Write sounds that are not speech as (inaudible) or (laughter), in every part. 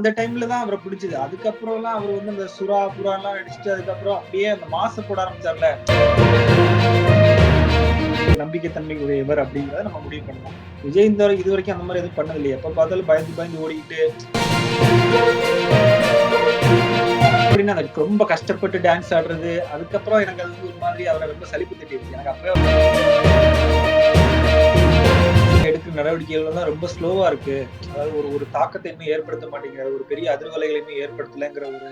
அந்த டைம்ல தான் அவரை பிடிச்சது. அதுக்கப்புறம் எல்லாம் அவர் வந்து அந்த சுறா புறா எல்லாம் நடிச்சுட்டு அதுக்கப்புறம் அப்படியே அந்த மாசு போட ஆரம்பிச்சார்ல. நம்பிக்கைத்தன்மை உடையவர் அப்படிங்கறத நம்ம முடிவு பண்ணலாம் விஜய் இந்த இது வரைக்கும் அந்த மாதிரி எதுவும் பண்ணது இல்லையா எப்ப பார்த்தாலும் பயந்து பயந்து ஓடிக்கிட்டு. அப்படின்னு அந்த ரொம்ப கஷ்டப்பட்டு டான்ஸ் ஆடுறது. அதுக்கப்புறம் எனக்கு அது வந்து ஒரு மாதிரி அவரை ரொம்ப சலிப்பு தட்டிடுச்சு. எனக்கு அப்பவே நடவடிக்கைகள் தான் ரொம்ப ஸ்லோவா இருக்கு. அதாவது ஒரு ஒரு தாக்கத்தை இன்னும் ஏற்படுத்த மாட்டேங்கிற ஒரு பெரிய அதிர்வலைகளை இன்னும் ஏற்படுத்தலைங்கிற ஒரு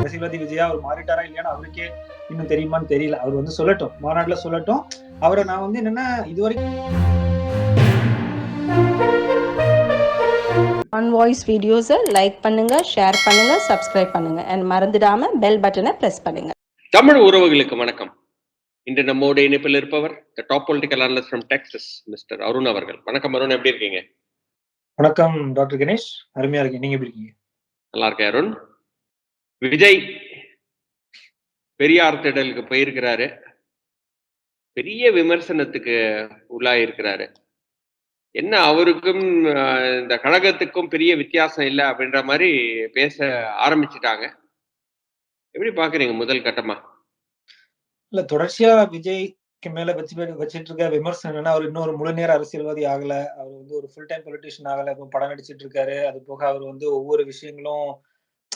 அரசியல்வாதி விஜயா அவர் மாறிட்டாரா இல்லையான்னு அவருக்கே இன்னும் தெரியுமான்னு தெரியல. அவர் வந்து சொல்லட்டும். மாநாட்டுல சொல்லட்டும். அவரை நான் வந்து என்னன்னா இது வரைக்கும் ஆன் வாய்ஸ் வீடியோஸை லைக் பண்ணுங்க ஷேர் பண்ணுங்க சப்ஸ்கிரைப் பண்ணுங்க. அண்ட் மறந்துடாம பெல் பட்டனை பிரஸ் பண்ணுங்க. தமிழ் உறவுகளுக்கு வணக்கம். இன்று நம்மோடு இணைப்பில் இருப்பவர் the top political analyst from Texas mister Arun அவர்கள். வணக்கம் அருண் எப்படி இருக்கீங்க? வணக்கம் டாக்டர் கணேஷ். அருமையா இருக்கீங்க நீங்க எப்படி இருக்கீங்க? நல்லா இருக்கேன் அருண். விஜய் பெரியார் திடலுக்கு போயிருக்கிறாரு. பெரிய விமர்சனத்துக்கு உள்ளாயிருக்கிறாரு என்ன அவருக்கும் இந்த கழகத்துக்கும் பெரிய வித்தியாசம் இல்லை அப்படின்ற மாதிரி பேச ஆரம்பிச்சிட்டாங்க. எப்படி பாக்குறீங்க முதல் கட்டமா? இல்ல தொடர்ச்சியா விஜய்க்கு மேல வச்சு வச்சிட்டு இருக்க விமர்சனம் என்னன்னா அவர் இன்னும் ஒரு முழு நேர அரசியல்வாதி ஆகல. அவர் வந்து ஒரு ஃபுல் டைம் பொலிட்டிஷியன் ஆகல. இப்போ படம் நடிச்சிட்டு இருக்காரு அது போக அவர் வந்து ஒவ்வொரு விஷயங்களும்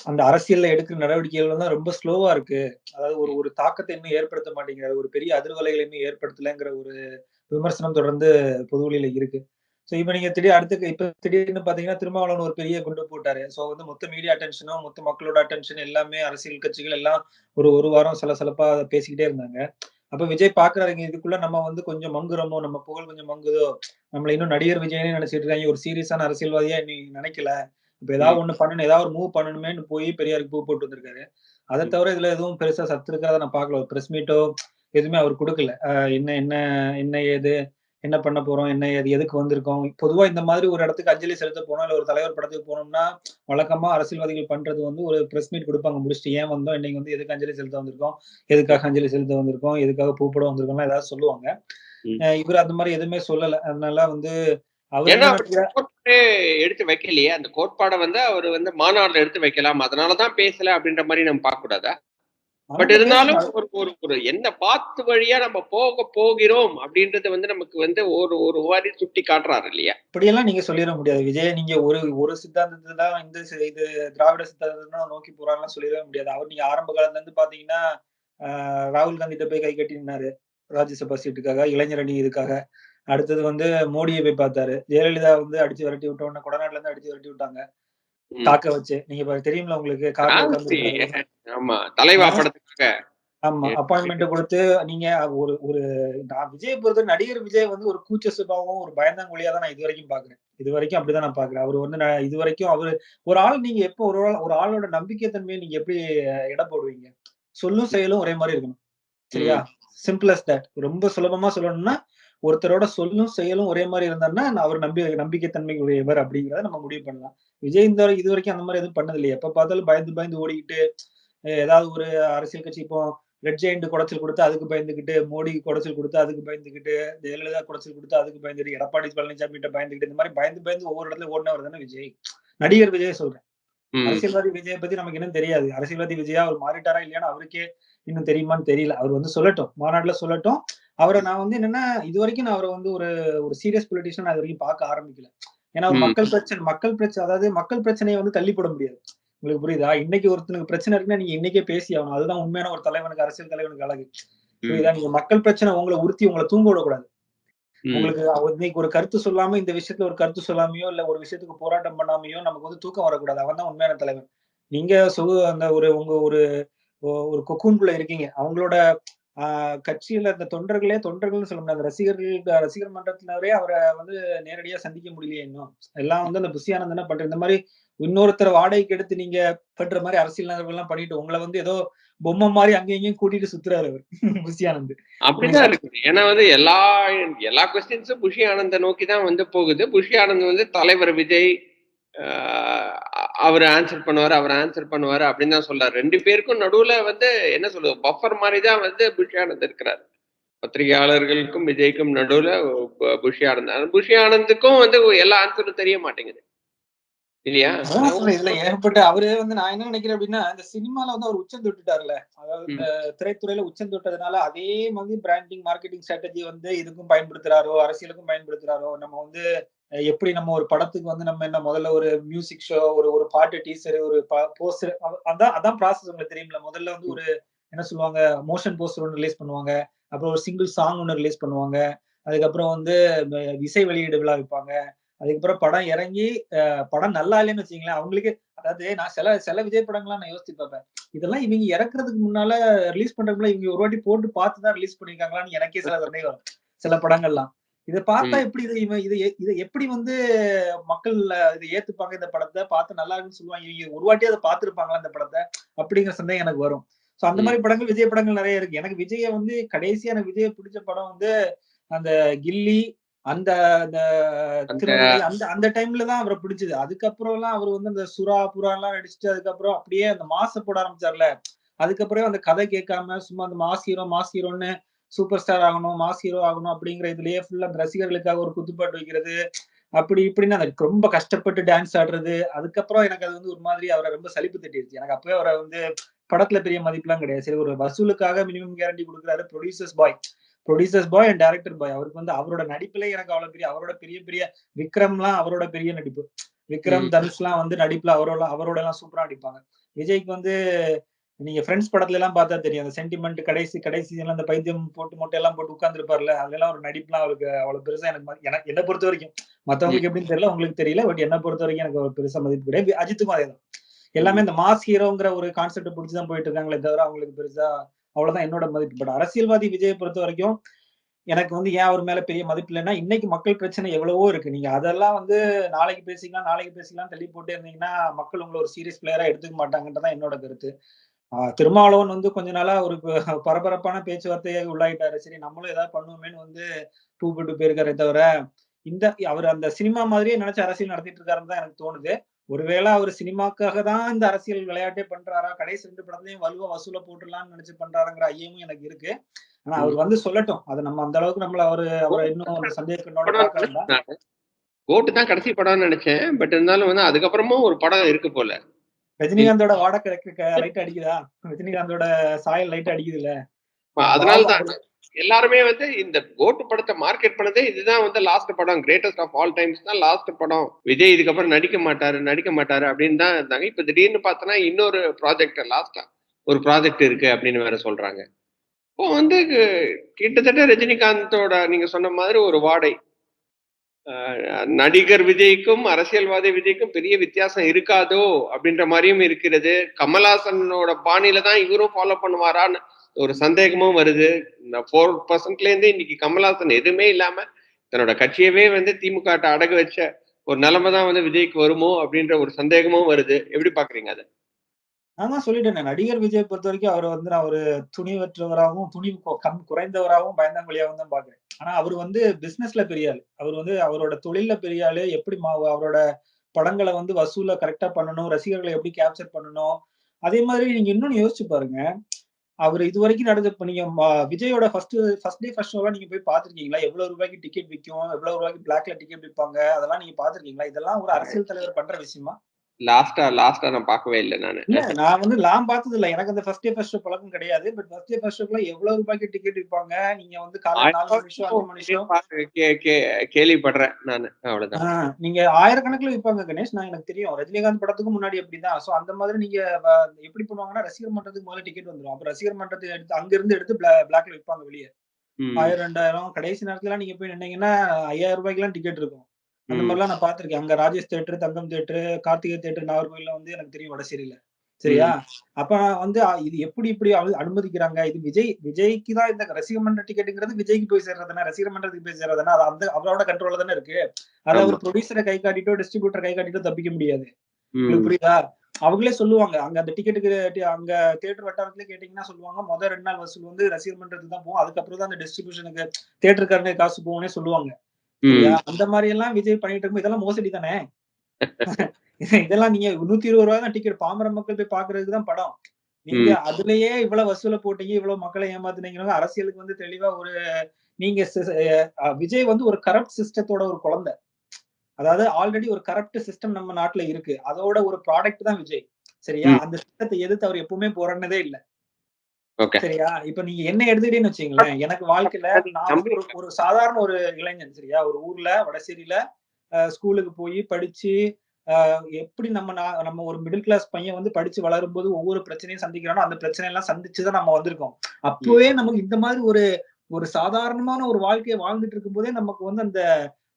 அந்த அரசியல்ல எடுக்கிற நடவடிக்கைகள் தான் ரொம்ப ஸ்லோவா இருக்கு. அதாவது ஒரு ஒரு தாக்கத்தை இன்னும் ஏற்படுத்த மாட்டேங்கிறாரு. ஒரு பெரிய அதிர்வலைகளை இன்னும் ஏற்படுத்தலைங்கிற ஒரு விமர்சனம் தொடர்ந்து பொதுவெளியில இருக்கு. ஸோ இப்போ நீங்க திடீர் அடுத்து இப்ப திடீர்னு பாத்தீங்கன்னா திருமாவளவன் ஒரு பெரிய குண்டு போட்டாரு. ஸோ வந்து மொத்த மீடியா அட்டென்ஷனும் மொத்த மக்களோட அட்டென்ஷன் எல்லாமே அரசியல் கட்சிகள் எல்லாம் ஒரு ஒரு வாரம் சலசலப்பா பேசிக்கிட்டே இருந்தாங்க. அப்ப விஜய் பாக்குறாருங்க இதுக்குள்ள நம்ம வந்து கொஞ்சம் மங்குறோமோ நம்ம புகழ் கொஞ்சம் மங்குதோ நம்மள இன்னும் நடிகர் விஜயனே நினைச்சிட்டு இருக்காங்க. ஒரு சீரியஸான அரசியல்வாதியா நீ நினைக்கல. இப்ப ஏதாவது ஒண்ணு பண்ணணும் ஏதாவது ஒரு மூவ் பண்ணணுமேன்னு போய் பெரியாருக்கு பூ போட்டு வந்திருக்காரு. அதை தவிர இதுல எதுவும் பெருசா சத்து இருக்கிறத நான் பார்க்கல ஒரு பிரஸ் மீட்டோ எதுவுமே அவர் கொடுக்கல. என்ன என்ன என்ன ஏது? என்ன பண்ண போறோம்? என்ன ஏது எதுக்கு வந்திருக்கோம்? பொதுவா இந்த மாதிரி ஒரு இடத்துக்கு அஞ்சலி செலுத்த போனோம் இல்ல ஒரு தலைவர் படத்துக்கு போனோம்னா வழக்கமா அரசியல்வாதிகள் பண்றது வந்து ஒரு பிரஸ் மீட் கொடுப்பாங்க. முடிச்சுட்டு ஏன் வந்தோம்? இன்னைக்கு வந்து எதுக்கு அஞ்சலி செலுத்த வந்திருக்கோம்? எதுக்காக அஞ்சலி செலுத்த வந்திருக்கோம்? எதுக்காக பூப்பட வந்திருக்கோம்லாம் ஏதாவது சொல்லுவாங்க. இவர் அந்த மாதிரி எதுவுமே சொல்லல. அதனால வந்து எடுத்து வைக்கலையே. அந்த கோட்பாடை வந்து அவர் வந்து மாநாடுல எடுத்து வைக்கலாம். அதனாலதான் பேசல அப்படின்ற மாதிரி நம்ம பார்க்க கூடாதா பட் இருந்தாலும். ஒரு ஒரு ஒரு என்ன பாத்து வழியா நம்ம போக போகிறோம் அப்படின்றது வந்து நமக்கு வந்து ஒரு ஒரு வாரி சுட்டி காட்டுறாரு இல்லையா? இப்படியெல்லாம் நீங்க சொல்லிட முடியாது. விஜய் நீங்க ஒரு ஒரு சித்தாந்தத்தை தான் இந்த இது திராவிட சித்தாந்தத்தை நோக்கி போறாங்கலாம் சொல்லிடவே முடியாது. அவர் நீங்க ஆரம்ப காலத்துல இருந்து பாத்தீங்கன்னா ராகுல் காந்தி கிட்ட போய் கை கட்டினாரு. ராஜ்யசபா சீட்டுக்காக இளைஞர் அணி இதுக்காக. அடுத்தது வந்து மோடியை போய் பார்த்தாரு. ஜெயலலிதா வந்து அடிச்சு விரட்டி விட்ட உடனே கொடநாட்டுல இருந்து அடிச்சு விரட்டி விட்டாங்க. ம். காக்க வச்சு. நீங்க தெரியும்ல உங்களுக்கு காக்க ஆமா. தலைவா படத்துக்காக ஆமா. அப்பாயின்மெண்ட் கொடுத்து நீங்க ஒரு ஒரு நான் விஜய் பொறுத்த நடிகர் விஜய் வந்து ஒரு கூச்ச சுபாவம் ஒரு பயந்தாங்குழியா தான் நான் இது வரைக்கும் பாக்குறேன் இது வரைக்கும் அப்படிதான் நான் பாக்குறேன் அவர் வந்து நான் இது வரைக்கும் அவரு ஒரு ஆள் நீங்க எப்போ ஒரு ஆள் ஒரு ஆளோட நம்பிக்கை தன்மையை நீங்க எப்படி எடை போடுவீங்க? சொல்லும் செயலும் ஒரே மாதிரி இருக்கணும். சரியா? சிம்பிள் அஸ் தட் ரொம்ப சுலபமா சொல்லணும்னா ஒருத்தரோட சொல்லும் செயலும் ஒரே மாதிரி இருந்தாருன்னா நான் அவர் நம்பி நம்பிக்கைத்தன்மை உடையவர் அப்படிங்கறத நம்ம முடிவு பண்ணலாம். விஜய் இந்த இது வரைக்கும் அந்த மாதிரி எதுவும் பண்ணது இல்லையா எப்ப பார்த்தாலும் பயந்து பயந்து ஓடிக்கிட்டு ஏதாவது ஒரு அரசியல் கட்சி இப்போ ரெட் ஜெயிண்ட் குடைச்சல் கொடுத்து அதுக்கு பயந்துக்கிட்டு மோடி குடைச்சல் கொடுத்து அதுக்கு பயந்துக்கிட்டு ஜெயலலிதா குடைச்சல் கொடுத்து அதுக்கு பயந்துட்டு எடப்பாடி பழனிசாமி கிட்ட பயந்துக்கிட்டு இந்த மாதிரி பயந்து பயந்து ஒவ்வொரு இடத்துல ஓடினவர் தானே விஜய்? நடிகர் விஜய் சொல்றேன். அரசியல்வாதி விஜயை பத்தி நமக்கு இன்னும் தெரியாது. அரசியல்வாதி விஜயா அவர் மாறிட்டாரா இல்லையான்னு அவருக்கே இன்னும் தெரியுமான்னு தெரியல. அவர் வந்து சொல்லட்டும். மாநாட்டுல சொல்லட்டும். அவரை நான் வந்து என்னன்னா இது வரைக்கும் நான் அவரை வந்து ஒரு ஒரு சீரியஸ் பொலிட்டிஷியன் இது வரைக்கும் பார்க்க ஆரம்பிக்கல. ஏன்னா. மக்கள் பிரச்சனை மக்கள் பிரச்சனை அதாவது மக்கள் பிரச்சனையை வந்து தள்ளி போட முடியாது. உங்களுக்கு புரியுதா? இன்னைக்கு ஒருத்தனுக்கு பிரச்சனை இருக்குன்னா நீங்க இன்னைக்கே பேசி ஆகணும். அதுதான் உண்மையான ஒரு தலைவனுக்கு அரசியல் தலைவனுக்கு அழகு. புரியுதா? நீங்க மக்கள் பிரச்சனை உங்களை உறுத்தி உங்களை தூங்க விடக்கூடாது. உங்களுக்கு இன்னைக்கு ஒரு கருத்து சொல்லாம இந்த விஷயத்துல ஒரு கருத்து சொல்லாமையோ இல்ல ஒரு விஷயத்துக்கு போராட்டம் பண்ணாமையோ நமக்கு வந்து தூக்கம் வரக்கூடாது. அவன் தான் உண்மையான தலைவன். நீங்க சொகு அந்த ஒரு உங்க ஒரு ஒரு கொக்கூன்குள்ள இருக்கீங்க. அவங்களோட ஆஹ் கட்சியில அந்த தொண்டர்களே தொண்டர்கள்னு சொல்ல முடியாது. ரசிகர்கள் ரசிகர் மன்றத்தினரே அவரை வந்து நேரடியா சந்திக்க முடியலையே இன்னும். எல்லாம் வந்து அந்த புஷி பண்ற இந்த மாதிரி இன்னொருத்தர் வாடகைக்கு எடுத்து நீங்க பண்ற மாதிரி அரசியல் நகர்வுகள் எல்லாம் பண்ணிட்டு உங்களை வந்து ஏதோ பொம்மை மாதிரி அங்கேயும் இங்கேயும் கூட்டிட்டு சுத்துறாரு அவர். (laughs) புஷி ஆனந்த். அப்படிதான் இருக்கு ஏன்னா வந்து எல்லா எல்லா கொஸ்டின்ஸும் புஷி ஆனந்த நோக்கி தான் வந்து போகுது. புஷி ஆனந்த் வந்து தலைவர் விஜய் அவர் ஆன்சர் பண்ணுவாரு அவர் ஆன்சர் பண்ணுவாரு அப்படின்னு தான் சொல்றாரு. ரெண்டு பேருக்கும் நடுவுல வந்து என்ன சொல்றது பஃபர் மாதிரி தான் வந்து புஷி ஆனந்த் இருக்கிறார். பத்திரிகையாளர்களுக்கும் விஜய்க்கும் நடுவுல பு- புஷி ஆனந்த். புஷி ஆனந்துக்கும் வந்து எல்லா ஆன்சரும் தெரிய மாட்டேங்குது. இல்லையா? ஏகப்பட்ட அவரு வந்து நான் என்ன நினைக்கிறேன் அப்படின்னா இந்த சினிமால வந்து அவர் உச்சம் தொட்டுட்டாருல அதாவது இந்த திரைத்துறையில உச்சம் தொட்டதுனால அதே மாதிரி பிராண்டிங் மார்க்கெட்டிங் ஸ்ட்ராட்டஜி வந்து இதுக்கும் பயன்படுத்துறாரோ அரசியலுக்கும் பயன்படுத்துறாரோ நம்ம வந்து எப்படி நம்ம ஒரு படத்துக்கு வந்து நம்ம என்ன முதல்ல ஒரு மியூசிக் ஷோ ஒரு ஒரு பாட்டு டீசர் ஒரு போஸ்டர் அதான் அதான் ப்ராசஸ் உங்களுக்கு தெரியும்ல. முதல்ல வந்து ஒரு என்ன சொல்லுவாங்க மோஷன் போஸ்டர் ஒன்று ரிலீஸ் பண்ணுவாங்க. அப்புறம் ஒரு சிங்கிள் சாங் ஒன்று ரிலீஸ் பண்ணுவாங்க. அதுக்கப்புறம் வந்து இசை வெளியீடு விழா வைப்பாங்க. அதுக்கப்புறம் படம் இறங்கி படம் நல்லா இல்லைன்னு வச்சுங்களேன் அவங்களுக்கு அதாவது நான் சில சில விஜய் படங்கள்லாம் நான் யோசிச்சு பார்ப்பேன். இதெல்லாம் இவங்க இறக்குறதுக்கு முன்னால ரிலீஸ் பண்றதுக்குள்ள இவங்க ஒரு வாட்டி போட்டு பார்த்து தான் ரிலீஸ் பண்ணிருக்காங்களான்னு எனக்கே சில சந்தேகம் வரும். சில படங்கள்லாம். இதை பார்த்தா. எப்படி இது இவன் இது இதை எப்படி வந்து மக்கள் இதை ஏத்துப்பாங்க இந்த படத்தை? பார்த்து நல்லா இருக்குன்னு சொல்லுவாங்க. இவங்க ஒரு வாட்டி அதை பார்த்திருப்பாங்களா இந்த படத்தை? அப்படிங்கிற சந்தேகம் எனக்கு வரும். சோ அந்த மாதிரி படங்கள் விஜய் படங்கள் நிறைய இருக்கு. எனக்கு விஜய வந்து கடைசியா எனக்கு விஜய பிடிச்ச படம் வந்து அந்த கில்லி அந்த அந்த அந்த- டைம்ல தான் அவரை பிடிச்சது. அதுக்கப்புறம் எல்லாம் அவர் வந்து அந்த சுறா புறா எல்லாம் நடிச்சுட்டு அதுக்கப்புறம் அப்படியே அந்த மாச போட ஆரம்பிச்சார்ல. அதுக்கப்புறம் அந்த கதை கேட்காம சும்மா அந்த மாஸ் ஹீரோ மாஸ் ஹீரோன்னு சூப்பர் ஸ்டார் ஆகணும் மாஸ் ஹீரோ ஆகணும் அப்படிங்கிற இதுலயே ஃபுல்லா அந்த ரசிகர்களுக்காக ஒரு குத்துப்பாட்டு வைக்கிறது. அப்படி இப்படின்னு அந்த ரொம்ப கஷ்டப்பட்டு டான்ஸ் ஆடுறது. அதுக்கப்புறம் எனக்கு அது வந்து ஒரு மாதிரி அவரை ரொம்ப சலிப்பு தட்டிடுச்சு எனக்கு அப்பவே அவரை வந்து படத்துல பெரிய மதிப்புலாம் கிடையாது. சரி ஒரு வசூலுக்காக மினிமம் கேரண்டி கொடுக்குறாரு producers bye producers bye and director பாய் அவருக்கு வந்து அவரோட நடிப்புல எனக்கு அவ்வளவு பெரிய அவரோட பெரிய பெரிய விக்ரம்லாம் அவரோட பெரிய நடிப்பு. விக்ரம். தனுஷ்லாம் வந்து நடிப்புல அவரோட அவரோட எல்லாம் சூப்பரா நடிப்பாங்க. விஜய்க்கு வந்து நீங்க ஃப்ரெண்ட்ஸ் படத்துல எல்லாம் பார்த்தா தெரியும். அந்த சென்டிமெண்ட் கடைசி கடைசி எல்லாம் அந்த பைத்தியம் போட்டு மொட்டை எல்லாம் போட்டு உட்கார்ந்துருப்பார்ல அதெல்லாம் ஒரு நடிப்புலாம் அவருக்கு அவ்வளவு பெருசா எனக்கு எனக்கு என்ன பொறுத்த வரைக்கும். மத்தவங்களுக்கு எப்படின்னு தெரியல உங்களுக்கு தெரியல. பட் என்ன பொறுத்த வரைக்கும் எனக்கு ஒரு பெருசா மதிப்பு கிடையாது. அஜித்துக்கும் அதே தான் எல்லாமே இந்த மாஸ் ஹீரோங்கிற ஒரு கான்செப்ட் பிடிச்சி தான் போயிட்டு இருக்காங்களே தவிர அவங்களுக்கு பெருசா அவ்வளவுதான் என்னோட மதிப்பு. பட் அரசியல்வாதி விஜயை பொறுத்த வரைக்கும் எனக்கு வந்து ஏன் அவர் மேல பெரிய மதிப்பு இல்லைன்னா இன்னைக்கு மக்கள் பிரச்சனை எவ்வளவோ இருக்கு. நீங்க அதெல்லாம் வந்து நாளைக்கு பேசிக்கலாம் நாளைக்கு பேசிக்கலாம் தள்ளி போட்டு இருந்தீங்கன்னா மக்கள் உங்களை ஒரு சீரியஸ் பிளேயரா எடுத்துக்க மாட்டாங்கன்றதான் என்னோட கருத்து. ஆஹ் திருமாவளவன் வந்து கொஞ்ச நாளா ஒரு பரபரப்பான பேச்சுவார்த்தையை உள்ளாயிட்டாரு. சரி நம்மளும் ஏதாவது பண்ணுவோமேன்னு வந்து டூ போட்டு போயிருக்காரே தவிர இந்த அவர் அந்த சினிமா மாதிரியே நினைச்சு அரசியல் நடத்திட்டு இருக்காருன்னு தான் எனக்கு தோணுது. ஒருவேளை அவர் சினிமாக்காக தான் இந்த அரசியல் விளையாட்டே பண்றாரா? கடைசி ரெண்டு படத்துலயும் வலுவா வசூல போட்டுடலாம்னு நினைச்சு பண்றாருங்கிற ஐயமும் எனக்கு இருக்கு. ஆனா அவர் வந்து சொல்லட்டும். அது நம்ம அந்த அளவுக்கு நம்மள அவரு அவரை இன்னும் சந்தேகக்கண்ணோட கோட்டு தான் கடைசி படம்னு நினைச்சேன். பட் இருந்தாலும் வந்து அதுக்கப்புறமும் ஒரு படம் இருக்கு போல. ரஜினிகாந்தோட வாட லைட் அடிக்குதா? ரஜினிகாந்தோட சாயல் லைட் அடிக்குது இல்ல அதனால தான். எல்லாருமே வந்து இந்த கோட்டு படத்தை மார்க்கெட் பண்ணதே இதுதான் வந்து லாஸ்ட் படம் கிரேட்டஸ்ட் ஆஃப் ஆல் டைம்ஸ் தான் லாஸ்ட் படம். விஜய் இதுக்கப்புறம் நடிக்க மாட்டாரு நடிக்க மாட்டாரு அப்படின்னு தான் இருந்தாங்க. இப்ப திடீர்னு பார்த்தோன்னா இன்னொரு ப்ராஜெக்ட் லாஸ்டா ஒரு ப்ராஜெக்ட் இருக்கு அப்படின்னு வேற சொல்றாங்க. இப்போ வந்து கிட்டத்தட்ட ரஜினிகாந்தோட நீங்க சொன்ன மாதிரி ஒரு வாடை. நடிகர் விஜய்க்கும் அரசியல்வாதி விஜய்க்கும் பெரிய வித்தியாசம் இருக்காதோ அப்படின்ற மாதிரியும் இருக்கிறது. கமல்ஹாசனோட பாணியில தான் இவரும் ஃபாலோ பண்ணுவாரான்னு ஒரு சந்தேகமும் வருது. இந்த ஃபோர் பர்சன்ட்ல இருந்து இன்னைக்கு கமல்ஹாசன் எதுவுமே இல்லாம தன்னோட கட்சியவே வந்து திமுக அடகு வச்ச ஒரு நிலைமை தான் வந்து விஜய்க்கு வருமோ அப்படின்ற ஒரு சந்தேகமும் வருது. எப்படி பாக்குறீங்க அதை? நான் தான் சொல்லிட்டேன். நடிகர் விஜய் பொறுத்த வரைக்கும் அவர் வந்து நான் ஒரு துணிவற்றவராகவும் துணிவு கம் குறைந்தவராகவும் பயந்தாங்கொழியாகவும் தான் பாக்குறேன் ஆனா அவர் வந்து பிசினஸ்ல பெரிய ஆள். அவர் வந்து அவரோட தொழில பெரிய ஆளு. எப்படி அவரோட படங்களை வந்து வசூல கரெக்டா பண்ணணும் ரசிகர்களை எப்படி கேப்சர் பண்ணணும் அதே மாதிரி நீங்க இன்னொன்னு யோசிச்சு பாருங்க. அவர் இது வரைக்கும் நடந்த இப்ப நீங்க விஜயோட ஃபர்ஸ்ட் ஃபர்ஸ்ட் டே ஃபர்ஸ்ட் ஷோலாம் நீங்க போய் பாத்திருக்கீங்களா எவ்வளவு ரூபாய்க்கு டிக்கெட் விற்கும் எவ்வளவு ரூபாய்க்கு பிளாக்ல டிக்கெட் விற்பாங்க அதெல்லாம் நீங்க பாத்திருக்கீங்களா இதெல்லாம் ஒரு அரசியல் தலைவர் பண்ற விஷயமா? லாஸ்டா லாஸ்டா நான் பார்க்கவே இல்லை நானு. நான் வந்து நான் பார்த்தது இல்ல எனக்கு அந்த ஃபர்ஸ்ட் டே ஃபர்ஸ்ட் ஷோ பழக்கம் கிடையாது. பட் ஃபர்ஸ்ட் டே ஃபர்ஸ்ட் ஷோக்குள்ள எவ்வளவு ரூபாய்க்கு டிக்கெட் விற்பாங்க? நீங்க வந்து காலையில நாலு மணி ஷோ அஞ்சு மணி ஷோ கே- கே- கேள்விப்படுறேன் நானு. அவ்வளவுதான். நீங்க ஆயிரக்கணக்கில் விற்பாங்க கணேஷ். நான் எனக்கு தெரியும். ரஜினிகாந்த் படத்துக்கு முன்னாடி அப்படிதான். சோ அந்த மாதிரி நீங்க எப்படி பண்ணுவாங்கன்னா ரசிகர் மன்றத்துக்கு முதல்ல டிக்கெட் வந்துடும் அப்புறம் ரசிகர் மன்றத்துக்கு எடுத்து அங்க இருந்து எடுத்து பிளாக்ல விற்பாங்க வெளியே. ஆயிரம் ரெண்டாயிரம். கடைசி நேரத்துல நீங்க போய் நின்னீங்கன்னா ஐயாயிரம் ரூபாய்க்குலாம் டிக்கெட் இருக்கும். அந்த. மாதிரிலாம் நான் பாத்திருக்கேன் அங்க Rajesh theatre Thangam theatre Karthigai theatre நாகர்கோயில்ல வந்து எனக்கு தெரியும் வடசேரியில சரியா? அப்ப வந்து இது எப்படி இப்படி அனு- அனுமதிக்கிறாங்க? இது விஜய் விஜய்க்கு தான் இந்த ரசிகர் மன்ற டிக்கெட்டுங்கிறது விஜய்க்கு போய் சேர்றதுனா ரசிகர் மன்றத்துக்கு போய் சேர்றதுனா அது அந்த அவரோட கண்ட்ரோல்ல தானே இருக்கு. அதை. ஒரு ப்ரொடியூசரை கை காட்டிட்டோ டிஸ்ட்ரிபியூட்டர் கை காட்டிட்டோ தப்பிக்க முடியாது. புரியுதா? அவங்களே சொல்லுவாங்க. அங்க அந்த டிக்கெட்டுக்கு அங்க தியேட்டர் வட்டாரத்துல கேட்டீங்கன்னா சொல்லுவாங்க. முதல் ரெண்டு நாள் வசூல் வந்து ரசிகர் மன்றத்துக்கு தான் போகும் அதுக்கப்புறம் தான் அந்த டிஸ்ட்ரிபியூஷனுக்கு தியேட்டருக்காரனே காசு போகும்னே சொல்லுவாங்க? அந்த மாதிரி எல்லாம் விஜய் பண்ணிட்டு இருக்கும் இதெல்லாம் மோசடி தானே? (laughs) இதெல்லாம் நீங்க நூத்தி இருபது ரூபாய் தான் டிக்கெட் பாமர மக்கள் போய் பாக்குறதுக்கு தான் படம். நீங்க அதுலயே இவ்வளவு வசூல போட்டீங்க இவ்வளவு மக்களை ஏமாத்துனீங்கன்னா அரசியலுக்கு வந்து தெளிவா ஒரு நீங்க விஜய் வந்து ஒரு கரப்ட் சிஸ்டத்தோட ஒரு குழந்தை. அதாவது ஆல்ரெடி ஒரு கரப்ட் சிஸ்டம் நம்ம நாட்டுல இருக்கு. அதோட ஒரு ப்ராடக்ட் தான் விஜய். சரியா. அந்த சிஸ்டத்தை எதிர்த்து அவர் எப்பவுமே போராடினதே இல்ல. சரியா? இப்ப நீங்க என்ன எடுத்துக்கிட்டேன்னு வச்சுங்களேன் எனக்கு வாழ்க்கையில நான் ஒரு சாதாரண ஒரு இளைஞன் சரியா? ஒரு ஊர்ல வடசேரியில ஸ்கூலுக்கு போய் படிச்சு அஹ், எப்படி நம்ம நம்ம ஒரு மிடில் கிளாஸ் பையன் வந்து படிச்சு வளரும் போது ஒவ்வொரு பிரச்சனையும் சந்திக்கிறானோ அந்த பிரச்சனை எல்லாம் சந்திச்சுதான் நம்ம வந்திருக்கோம். அப்பவே நமக்கு இந்த மாதிரி ஒரு ஒரு சாதாரணமான ஒரு வாழ்க்கையை வாழ்ந்துட்டு இருக்கும் போதே நமக்கு வந்து அந்த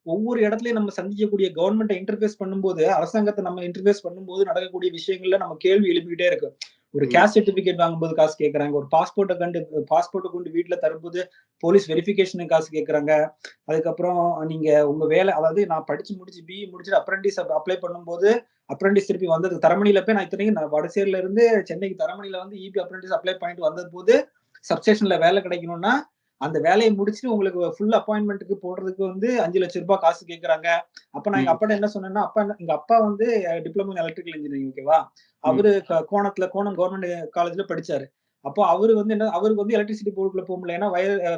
ஒவ்வொரு இடத்துலயும் நம்ம சந்திக்கக்கூடிய கவர்மெண்ட்டை இன்டர்ஃபேஸ் பண்ணும்போது அரசாங்கத்தை நம்ம இன்டர்ஃபேஸ் பண்ணும்போது நடக்கக்கூடிய விஷயங்கள்ல நம்ம கேள்வி எழுப்பிக்கிட்டே இருக்கு ஒரு. கேஸ்ட் சர்டிபிகேட் வாங்கும்போது காசு கேக்குறாங்க. ஒரு பாஸ்போர்ட்டை கண்டு பாஸ்போர்ட்டை கொண்டு வீட்டுல தரும்போது போலீஸ் வெரிஃபிகேஷனுக்கு காசு கேக்குறாங்க. அதுக்கப்புறம் நீங்க உங்க வேலை அதாவது நான் படிச்சு முடிச்சு பிஇ முடிச்சுட்டு அப்ரண்டிஸ் அப்ளை பண்ணும்போது அப்ரண்டிஸ் திருப்பி வந்தது தரமணியில போய் நான் இத்தனைக்கும் நான் வடசேரியில இருந்து சென்னைக்கு தரமணியில வந்து இபி அப்ரண்டிஸ் அப்ளை பண்ணிட்டு வந்தது போது சப்ஸ்டேஷன்ல வேலை கிடைக்கணும்னா அந்த வேலையை முடிச்சுட்டு உங்களுக்கு ஃபுல் அப்பாயின்மெண்ட்டுக்கு போடுறதுக்கு வந்து அஞ்சு லட்சம் ரூபாய் காசு கேக்குறாங்க. அப்ப நான் எங்க. அப்பா என்ன சொன்னேன்னா அப்பா எங்க அப்பா வந்து டிப்ளமோ எலக்ட்ரிக்கல் இன்ஜினியரிங் ஓகேவா அவரு கோணத்துல கோணம் கவர்மெண்ட் காலேஜ்ல படிச்சாரு. அப்போ அவரு வந்து என்ன அவருக்கு வந்து எலக்ட்ரிசிட்டி போர்டுக்குள்ள போக முடியல ஏன்னா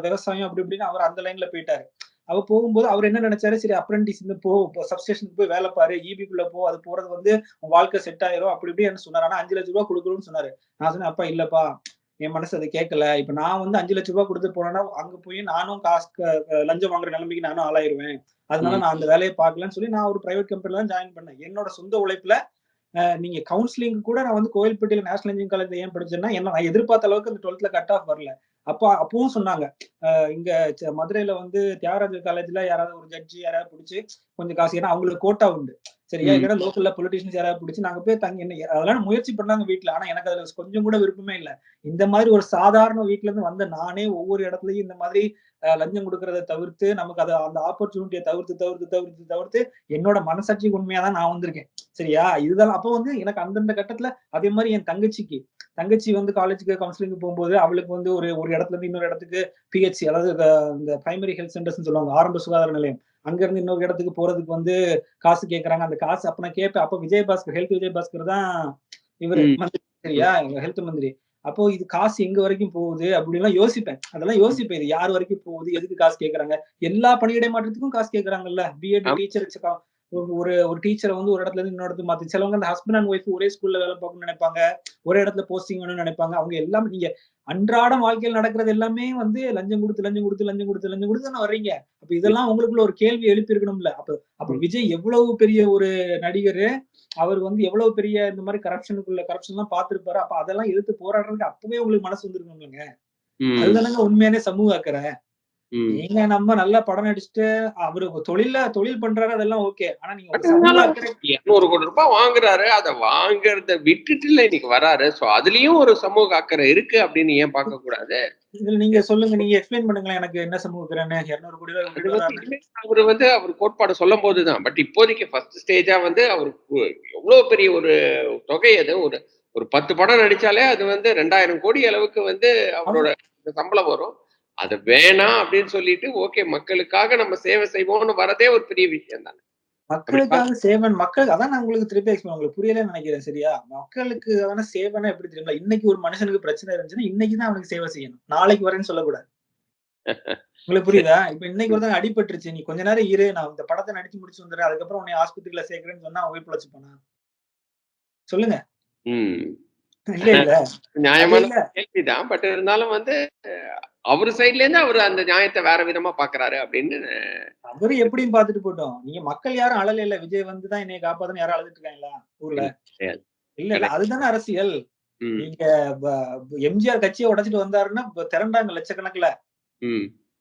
விவசாயம் அப்படி இப்படின்னு அவர் அந்த லைன்ல போயிட்டாரு. அவ போகும்போது அவர் என்ன நினைச்சாரு சரி அப்ரண்டிஸ் இந்த போ சப்ஸ்டேஷனுக்கு போய் வேலை பாரு ஈபிக்குள்ள போ அது போறது வந்து வாழ்க்கை செட் ஆயிரும் அப்படி இப்படி என்ன சொன்னாரு. ஆனா அஞ்சு லட்ச ரூபாய் கொடுக்கணும்னு சொன்னாரு. நான் சொன்னேன் அப்பா இல்லப்பா என் மனசு அது கேட்கல. இப்ப நான் வந்து அஞ்சு லட்ச ரூபாய் கொடுத்து போனேன்னா அங்க போய் நானும் காசு லஞ்சம் வாங்குற நிலைமைக்கு நானும் ஆளாயிருவேன். அதனால. நான் அந்த வேலையை பார்க்கலன்னு சொல்லி நான் ஒரு பிரைவேட் கம்பெனில தான் ஜாயின் பண்ணேன். என்னோட சொந்த உழைப்புல நீங்க கவுன்சிலிங் கூட நான் வந்து கோயில்பட்டியில நேஷனல் இன்ஜினியரிங் காலேஜ்ல ஏன் படிச்சேன்னா என்ன நான் எதிர்பார்த்த அளவுக்கு அந்த டுவெல்த்ல கட் ஆஃப் வரல. அப்போ அப்பவும் சொன்னாங்க இங்க மதுரையில வந்து தியாகராஜர் காலேஜ்ல யாராவது ஒரு ஜட்ஜி யாராவது பிடிச்சி கொஞ்சம் காசு ஏன்னா அவங்களுக்கு கோட்டா உண்டு. சரியா. இல்லைன்னா லோக்கல்ல பொலிட்டிஷியன்ஸ் யாராவது பிடிச்சி நாங்க போய் தங்கி என்ன அதெல்லாம் முயற்சி பண்ணாங்க வீட்ல. ஆனா எனக்கு அதுல கொஞ்சம் கூட விருப்பமே இல்ல. இந்த மாதிரி ஒரு சாதாரண வீட்ல இருந்து வந்த நானே ஒவ்வொரு இடத்துலயும் இந்த மாதிரி லஞ்சம் கொடுக்கறத தவிர்த்து நமக்கு அதை அந்த ஆப்பர்ச்சுனிட்டியை தவிர்த்து தவிர்த்து தவிர்த்து தவிர்த்து என்னோட மனசாட்சிக்கு உண்மையா தான் நான் வந்திருக்கேன். சரியா? இதுதான். அப்போ வந்து எனக்கு அந்தந்த கட்டத்துல அதே மாதிரி என் தங்கச்சிக்கு தங்கச்சி வந்து காலேஜுக்கு கவுன்சிலிங் போகும்போது அவளுக்கு வந்து ஒரு ஒரு இடத்துல இருந்து இன்னொரு இடத்துக்கு பிஹெச்சி அதாவது இந்த பிரைமரி ஹெல்த் சென்டர்ஸ் சொல்லுவாங்க ஆரம்ப சுகாதார நிலையம். அங்க இருந்து இன்னொரு இடத்துக்கு போறதுக்கு வந்து காசு கேக்குறாங்க. அந்த காசு அப்ப நான் கேட்பேன் அப்ப விஜயபாஸ்கர் ஹெல்த் விஜயபாஸ்கர் தான் இவரு. ம். மந்திரி சரியா? ஹெல்த் மந்திரி. அப்போ இது காசு எங்க வரைக்கும் போகுது அப்படின்லாம் யோசிப்பேன். அதெல்லாம் யோசிப்பேன். இது யார் வரைக்கும் போகுது? எதுக்கு காசு கேக்குறாங்க? எல்லா பணியிடை மாற்றத்துக்கும் காசு கேக்குறாங்கல்ல. பிஎட். டீச்சர் ஒரு ஒரு ஒரு டீச்சரை வந்து ஒரு இடத்துல இருந்து இன்னொரு இடத்துக்கு மாத்தி சிலவங்க அந்த ஹஸ்பண்ட் அண்ட் ஒய்ஃப் ஒரே ஸ்கூல்ல வேலை பார்க்கணும்னு நினைப்பாங்க. ஒரே இடத்துல போஸ்டிங் வேணும்னு நினைப்பாங்க. அவங்க எல்லாமே நீங்க அன்றாடம் வாழ்க்கையில் நடக்கிறது எல்லாமே வந்து லஞ்சம் கொடுத்து லஞ்சம் கொடுத்து லஞ்சம் கொடுத்து லஞ்சம் கொடுத்து தானே வர்றீங்க அப்ப இதெல்லாம் உங்களுக்குள்ள ஒரு கேள்வி எழுப்பி இருக்கணும்ல அப்ப அப்ப. விஜய் எவ்வளவு பெரிய ஒரு நடிகர் அவர் வந்து எவ்வளவு பெரிய இந்த மாதிரி கரப்ஷனுக்குள்ள கரப்ஷன் எல்லாம் பார்த்திருப்பாரு அப்ப அதெல்லாம் எதிர்த்து போராடுறதுக்கு அப்பவே உங்களுக்கு மனசு வந்துருக்கணும்லங்க. அதுதானங்க உண்மையான சமூக அக்கறை. நீங்க நம்ம நல்லா படம் நடிச்சுட்டு அவரு தொழில தொழில் பண்றாரு அதெல்லாம் ஓகே. ஆனா நீங்க இருநூறு கோடி ரூபாய் வாங்குறாரு அதை வாங்குறத விட்டுட்டுல இன்னைக்கு வராரு. சோ அதுலயும் ஒரு சமூக அக்கறை இருக்கு அப்படின்னு ஏன் பார்க்க கூடாது? இதுல நீங்க சொல்லுங்க நீங்க எக்ஸ்பிளைன் பண்ணுங்களேன் எனக்கு என்ன சமூக அக்கறைன்னு. இருநூறு கோடி ரூபாய் அவரு வந்து அவர் கோட்பாடு சொல்லும் போதுதான் பட் இப்போதைக்கு ஃபர்ஸ்ட் ஸ்டேஜா வந்து அவருக்கு எவ்வளவு பெரிய ஒரு தொகை அது? ஒரு ஒரு பத்து படம் நடிச்சாலே அது வந்து ரெண்டாயிரம் கோடி அளவுக்கு வந்து அவரோட சம்பளம் வரும். அது வேணாம் அப்படின்னு சொல்லிட்டு ஓகே மக்களுக்காக நம்ம சேவை செய்வோம்னு வரதே ஒரு பெரிய விஷயம் தானே. மக்களுக்காக சேவன் மக்கள் அதான் நான் உங்களுக்கு திருப்பி எக்ஸ்பிளைன் உங்களுக்கு புரியலன்னு நினைக்கிறேன் சரியா? மக்களுக்கு சேவனா எப்படி தெரியுமா? இன்னைக்கு ஒரு மனுஷனுக்கு பிரச்சனை இருந்துச்சுன்னா இன்னைக்கு தான் அவனுக்கு சேவை செய்யணும். நாளைக்கு வரேன்னு சொல்லக்கூடாது. உங்களுக்கு புரியுதா? இப்ப இன்னைக்கு ஒருத்தங்க அடிபட்டுருச்சு நீ கொஞ்ச நேரம் இரு நான் இந்த படத்தை நடிச்சு முடிச்சு வந்துடுறேன். அதுக்கப்புறம் உன்னை ஆஸ்பத்திரியில சேர்க்கிறேன்னு சொன்னா அவன் பிழைச்சு போனா? சொல்லுங்க. இல்ல இல்ல. (laughs) நியாயமான கேள்விதான். பட் இருந்தாலும் வந்து அவர் சைட்ல இருந்து அவர் அந்த நியாயத்தை வேற விதமா பாக்குறாரு அப்படின்னு அவரு எப்படியும் பாத்துட்டு போட்டோம். நீங்க மக்கள் யாரும் அழல இல்ல. விஜய் வந்துதான் என்னைய காப்பாத்துன்னு யாரும் அழுதுட்டு இருக்காங்களா? ஊர்ல. இல்ல இல்ல. அதுதானே அரசியல். நீங்க எம்ஜிஆர் கட்சியை உடைச்சிட்டு வந்தாருன்னா திரண்டாங்க லட்சக்கணக்குல.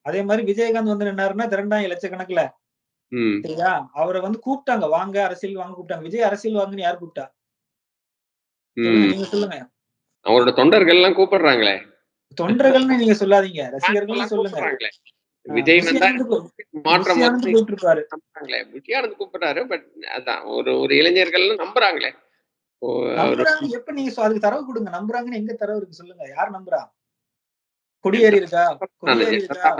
அதே மாதிரி விஜயகாந்த் வந்து நின்னாருன்னா திரண்டாங்க லட்சக்கணக்குல. சரியா? அவரை வந்து கூப்பிட்டாங்க. வாங்க அரசியல் வாங்க கூப்பிட்டாங்க. விஜய் அரசியல் வாங்கன்னு யார் கூப்பிட்டா. நீங்க சொல்லுங்க. அவரோட தொண்டர்கள் எல்லாம் கூப்பிடுறாங்களே. தொண்டர்கள்னு நீங்க சொல்லாதீங்க ரசிகர்கள்னு எல்லாம் சொல்லுங்க. விஜய் மாற்றம் கூப்பிடுறாரு பட் அதான் ஒரு ஒரு இளைஞர்கள் நம்புறாங்களே. எப்ப நீங்க அதுக்கு தரவு கொடுங்க. நம்புறாங்கன்னு எங்க தரவு இருக்கு சொல்லுங்க. யார் நம்புறா? கொடியேறி இருக்கா கொடியேறி இருக்கா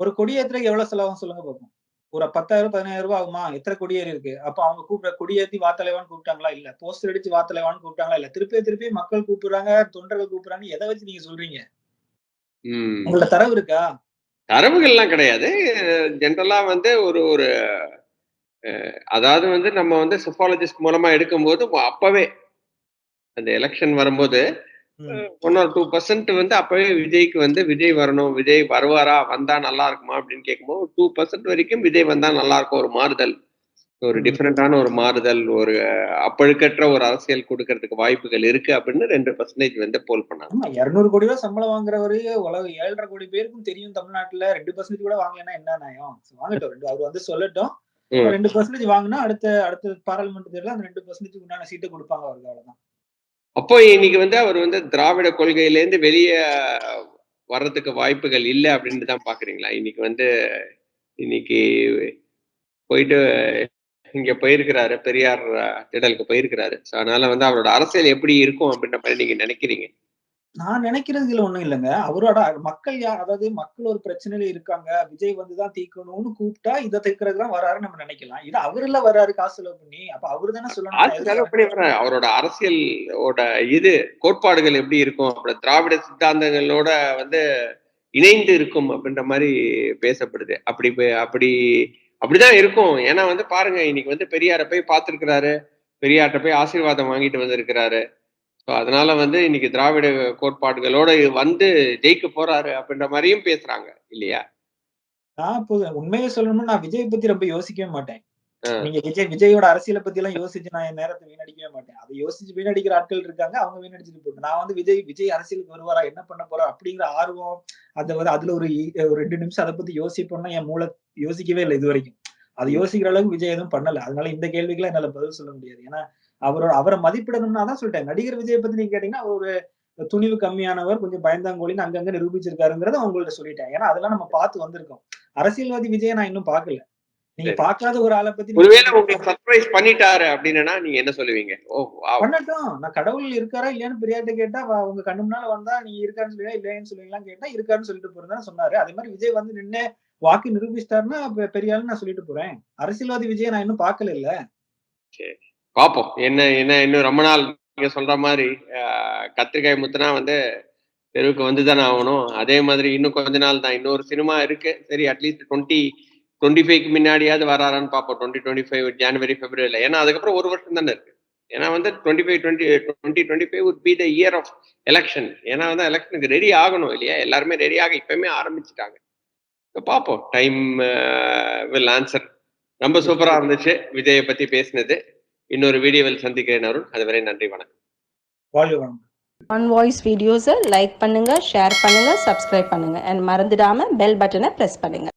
ஒரு கொடியேற்றுறதுக்கு எவ்வளவு செலவாகும் சொல்லுங்க பாப்போம். ஒரு 10,000 15,000 ஆகுமா? எத்தன கொடியேறி இருக்கு? அப்ப அவங்க கூப்பிட கொடியேத்தி வா தலைவான்னு கூப்பிட்டாங்களா? இல்ல. போஸ்டர் அடிச்சு வா தலைவான்னு கூப்பிட்டாங்களா? இல்ல. திருப்பி திருப்பி மக்கள் கூப்பிடுறாங்க, தொண்டர்கள் கூப்பிடுறாங்க. எத வச்சு நீங்க சொல்றீங்க? ம். உங்கள்ட்ட தரவு இருக்கா? தரவுகள்லாம் கிடையாது. ஜெனரலா வந்து ஒரு ஒரு அதாவது வந்து நம்ம வந்து செஃபாலஜிஸ்ட் மூலமா எடுக்கும்போது அப்பவே அந்த எலக்ஷன் வரும்போது 1 ஆர் 2% வந்து அப்பவே விஜய்க்கு வந்து விஜய் வரணும். விஜய் வருவாரா? வந்தா நல்லா இருக்குமா? அப்படின்னு கேட்கும்போது 2% வரைக்கும் விஜய் வந்தா நல்லா இருக்கும். ஒரு மாறுதல். ஒரு. டிஃபரண்டான ஒரு மாறுதல், ஒரு அப்பழுக்கற்ற ஒரு அரசியல் குடுக்கறதுக்கு வாய்ப்புகள் இருக்கு அப்படின்னு 2% வந்து போல் பண்ணாங்க. 200 கோடி ரூவா சம்பளம் வாங்குறவரு உலக 7 1/2 கோடி பேருக்கும் தெரியும் தமிழ்நாட்டுல 2% கூட வாங்கலைன்னா என்ன நியாயம்? வாங்கட்டும். 2 அவரு வந்து சொல்லட்டும். ம். 2% வாங்குனா அடுத்த அடுத்த பாராளுமன்ற தேர்தல்ல அந்த 2% உண்டான சீட்ட குடுப்பாங்க அவருக்கு அவ்வளவுதான். அப்போ இன்னைக்கு வந்து அவர் வந்து திராவிட கொள்கையிலேருந்து வெளிய வர்றதுக்கு வாய்ப்புகள் இல்ல அப்படின்னு தான் பாக்குறீங்களா இன்னைக்கு வந்து இன்னைக்கு போயிட்டு இங்க போயிருக்கிறாரு. பெரியார் திடலுக்கு போயிருக்கிறாரு. ஸோ அதனால வந்து அவரோட அரசியல் எப்படி இருக்கும் அப்படின்ற மாதிரி நீங்க நினைக்கிறீங்க? நான் நினைக்கிறதுல ஒண்ணும் இல்லங்க. அவரோட மக்கள் யார் அதாவது மக்கள் ஒரு பிரச்சனையில இருக்காங்க. விஜய் வந்து தான் தீர்க்கணும்னு கூப்பிட்டா, இத தீர்க்கறதுக்கு தான் வராருன்னு நம்ம நினைக்கலாம். இது அவருல்ல வராரு காசு செலவு பண்ணி. அப்ப அவரு தானே சொல்லணும். நான் காசு எதுக்கு செலவு பண்ணி வர அவரோட அரசியல் ஓட இது கோட்பாடுகள் எப்படி இருக்கும்? அப்புறம் திராவிட சித்தாந்தங்களோட வந்து இணைந்து இருக்கும் அப்படின்ற மாரி பேசப்படுது. அப்படி பே அப்படி அப்படிதான் இருக்கும். ஏன்னா வந்து பாருங்க இன்னைக்கு வந்து பெரியார போய் பார்த்திருக்கிறாரு. பெரியார்ட்ட போய் ஆசீர்வாதம் வாங்கிட்டு வந்திருக்கிறாரு. ஸோ அதனால வந்து இன்னைக்கு திராவிட கோட்பாடுகளோட வந்து ஜெயிக்க போறாரு அப்படின்ற மாரியும் பேசுறாங்க. இல்லையா? நான் உண்மைய சொல்லணும்னா நான் விஜய் பத்தி ரொம்ப யோசிக்கவே மாட்டேன். நீங்க விஜய் விஜயோட அரசியல பத்தி எல்லாம் யோசிச்சு நான் என் நேரத்த வீணடிக்கவே மாட்டேன். அத யோசிச்சு வீணடிக்கிற ஆட்கள் இருக்காங்க. அவங்க வீணடிச்சுட்டு போட்டும். நான் வந்து விஜய் விஜய் அரசியலுக்கு வருவாரா? என்ன பண்ண போறார்? அப்படிங்கிற ஆர்வம் அந்த ஒரு அதுல ஒரு ஒரு 2 நிமிஷம் அத பத்தி யோசிப்போம்னா என் மூளை யோசிக்கவே இல்ல இதுவரைக்கும். அது ம். யோசிக்கிற அளவுக்கு விஜய் எதுவும் பண்ணல. அதனால இந்த கேள்விக்கெல்லாம் என்னால பதில் சொல்ல முடியாது. ஏன்னா அவரோட அவர மதிப்பிடணும்னா அதான் சொல்லிட்டேன். நடிகர் விஜய பத்தி நீங்க கேட்டீங்கன்னா, அவர் ஒரு துணிவு கம்மியானவர், கொஞ்சம் பயந்தாங்கோலின்னு அங்கங்க நிரூபிச்சிருக்காருங்கிறத உங்கள்ட்ட சொல்லிட்டேன். ஏன்னா அதெல்லாம் நம்ம பார்த்து வந்திருக்கோம். அரசியல்வாதி விஜய நான் இன்னும் பார்க்கல. நீங்க சரி. பார்க்காத ஒரு ஆள பத்தி ஒருவேளை சொல்றீங்க. உங்கள சர்ப்ரைஸ் பண்ணிட்டாரு அப்படின்னா நீங்க என்ன சொல்லுவீங்க? ஓ! பண்ணட்டும். நான் கடவுள் இருக்காரா இல்லையான்னு பெரியார்ட்ட கேட்டா, உங்க கண்ணு முன்னால வந்தா நீங்க இருக்காருன்னு சொல்லுவீங்களா? இல்லையான்னு சொல்லுவீங்களான்னு கேட்டா, இருக்காருன்னு சொல்லிட்டு போறேன்னு தானே சொன்னாரு. அதே மாரி விஜய் வந்து நின்னு வாக்கு நிரூபிச்சிட்டாருன்னா, பெரிய ஆளுன்னு நான் சொல்லிட்டு போறேன். அரசியல்வாதி விஜய நான் இன்னும் பார்க்கலல்ல. சரி. பார்ப்போம். என்ன என்ன இன்னும் ரொம்ப நாள் நீங்க சொல்ற மாதிரி கத்திரிக்காய் முத்துனா வந்து தெருவுக்கு வந்துதானே ஆகணும். அதே மாதிரி இன்னும் கொஞ்ச நாள் தான். இன்னொரு சினிமா இருக்கு. சரி அட்லீஸ்ட் 20 25க்கு முன்னாடியாவது வராரான்னு பார்ப்போம். 2025 ஜனவரி, பிப்ரவரியில் ஏன்னா அதுக்கப்புறம் ஒரு வருஷம் தானே இருக்கு. ஏன்னா வந்து twenty five twenty twenty twenty five would be the year of election ஏன்னா வந்து எலெக்ஷனுக்கு ரெடி ஆகணும் இல்லையா? எல்லாருமே ரெடியாக இப்பவுமே ஆரம்பிச்சுட்டாங்க. பார்ப்போம். Time will answer. ரொம்ப சூப்பரா இருந்துச்சு. விஜய பத்தி பேசினது. இன்னொரு வீடியோவில் சந்திக்கிறேன் அருண். அதுவரை நன்றி வணக்கம். ஒன் வாய்ஸ் வீடியோஸை லைக் பண்ணுங்க, ஷேர் பண்ணுங்க, சப்ஸ்கிரைப் பண்ணுங்க. அண்ட் மறந்துடாம பெல் பட்டனை பிரஸ் பண்ணுங்க.